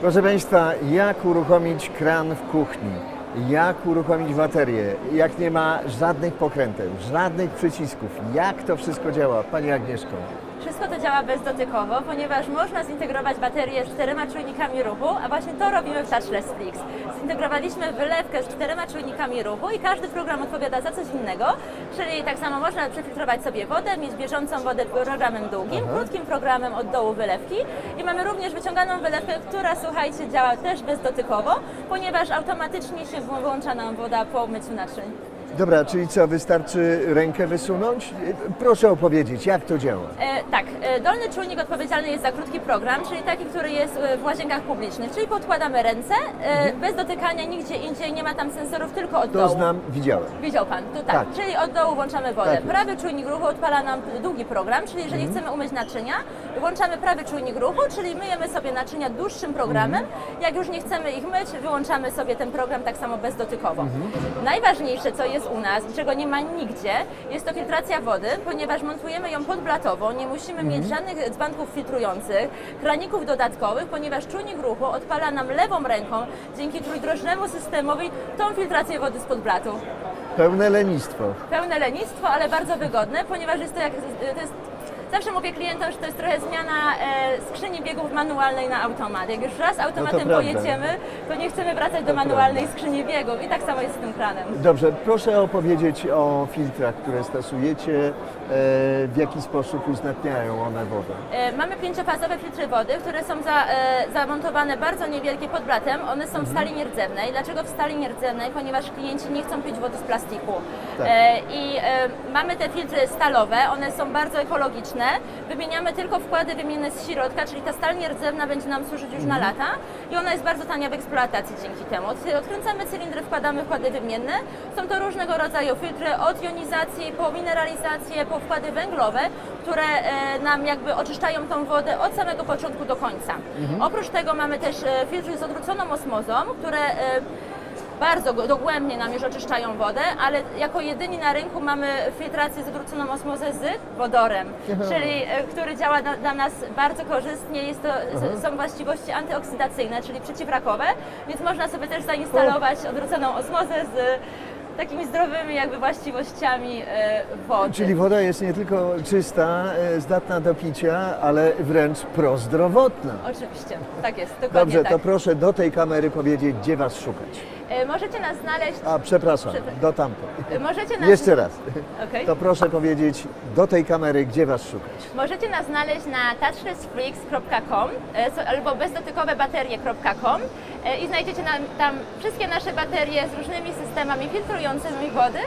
Proszę Państwa, jak uruchomić kran w kuchni? Jak uruchomić baterię? Jak nie ma żadnych pokręteł, żadnych przycisków? Jak to wszystko działa? Pani Agnieszko. Wszystko to działa bezdotykowo, ponieważ można zintegrować baterię z czterema czujnikami ruchu, a właśnie to robimy w Touchless Flix. Zintegrowaliśmy wylewkę z czterema czujnikami ruchu i każdy program odpowiada za coś innego, czyli tak samo można przefiltrować sobie wodę, mieć bieżącą wodę programem długim, krótkim programem od dołu wylewki i mamy również wyciąganą wylewkę, która słuchajcie działa też bezdotykowo, ponieważ automatycznie się wyłącza nam woda po myciu naczyń. Dobra, czyli co, wystarczy rękę wysunąć? Proszę opowiedzieć, jak to działa. E, tak, e, dolny czujnik odpowiedzialny jest za krótki program, czyli taki, który jest e, w łazienkach publicznych, czyli podkładamy ręce, e, bez dotykania, nigdzie indziej, nie ma tam sensorów, tylko od Mhm. To dołu. znam, widziałem. Widział Pan, to tak, Tak. czyli od dołu włączamy wodę. Tak jest. prawy czujnik ruchu odpala nam długi program, czyli jeżeli Mhm. chcemy umyć naczynia, włączamy prawy czujnik ruchu, czyli myjemy sobie naczynia dłuższym programem. Mhm. Jak już nie chcemy ich myć, wyłączamy sobie ten program tak samo bezdotykowo. Mhm. Najważniejsze, co jest u nas czego nie ma nigdzie, jest to filtracja wody, ponieważ montujemy ją podblatową, nie musimy mieć Mhm. żadnych dzbanków filtrujących, kraników dodatkowych, ponieważ czujnik ruchu odpala nam lewą ręką dzięki trójdrożnemu systemowi tą filtrację wody spod blatu. Pełne lenistwo. Pełne lenistwo, ale bardzo wygodne, ponieważ jest to jak to jest, zawsze mówię klientom, że to jest trochę zmiana e, biegów manualnej na automat. Jak już raz automatem prawda. pojedziemy, to nie chcemy wracać do manualnej skrzyni biegów i tak samo jest z tym kranem. Dobrze, proszę opowiedzieć o filtrach, które stosujecie, e, w jaki sposób uznatniają one wodę. E, Mamy pięciofazowe filtry wody, które są za, e, zamontowane bardzo niewielkie pod blatem. One są w stali nierdzewnej. Dlaczego w stali nierdzewnej? Ponieważ klienci nie chcą pić wody z plastiku. Tak. I mamy te filtry stalowe, one są bardzo ekologiczne. Wymieniamy tylko wkłady wymienne z środka, czyli ta stal nierdzewna będzie nam służyć już na lata i ona jest bardzo tania w eksploatacji dzięki temu. Od- Odkręcamy cylindry, wkładamy wkłady wymienne. Są to różnego rodzaju filtry od jonizacji po mineralizację, po wkłady węglowe, które e, nam jakby oczyszczają tą wodę od samego początku do końca. Oprócz tego mamy też e, filtry z odwróconą osmozą, które e, bardzo dogłębnie nam już oczyszczają wodę, ale jako jedyni na rynku mamy filtrację z odwróconą osmozę z wodorem, czyli e, który działa dla, dla nas bardzo korzystnie. Jest to, są właściwości antyoksydacyjne, czyli przeciwrakowe, więc można sobie też zainstalować odwróconą osmozę z takimi zdrowymi jakby właściwościami e, wody. Czyli woda jest nie tylko czysta, e, zdatna do picia, ale wręcz prozdrowotna. Oczywiście, tak jest, dokładnie Dobrze, tak. to proszę do tej kamery powiedzieć, gdzie Was szukać. E, Możecie nas znaleźć. A, przepraszam, do tamtej. e, Możecie nas, Jeszcze raz. Okej. To proszę powiedzieć do tej kamery, gdzie Was szukać. Możecie nas znaleźć na touchlessfreaks.com e, albo bezdotykowebaterie.com i znajdziecie tam wszystkie nasze baterie z różnymi systemami filtrującymi wody.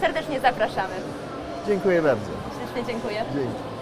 Serdecznie zapraszamy. Dziękuję bardzo. Ślicznie dziękuję. Dzięki.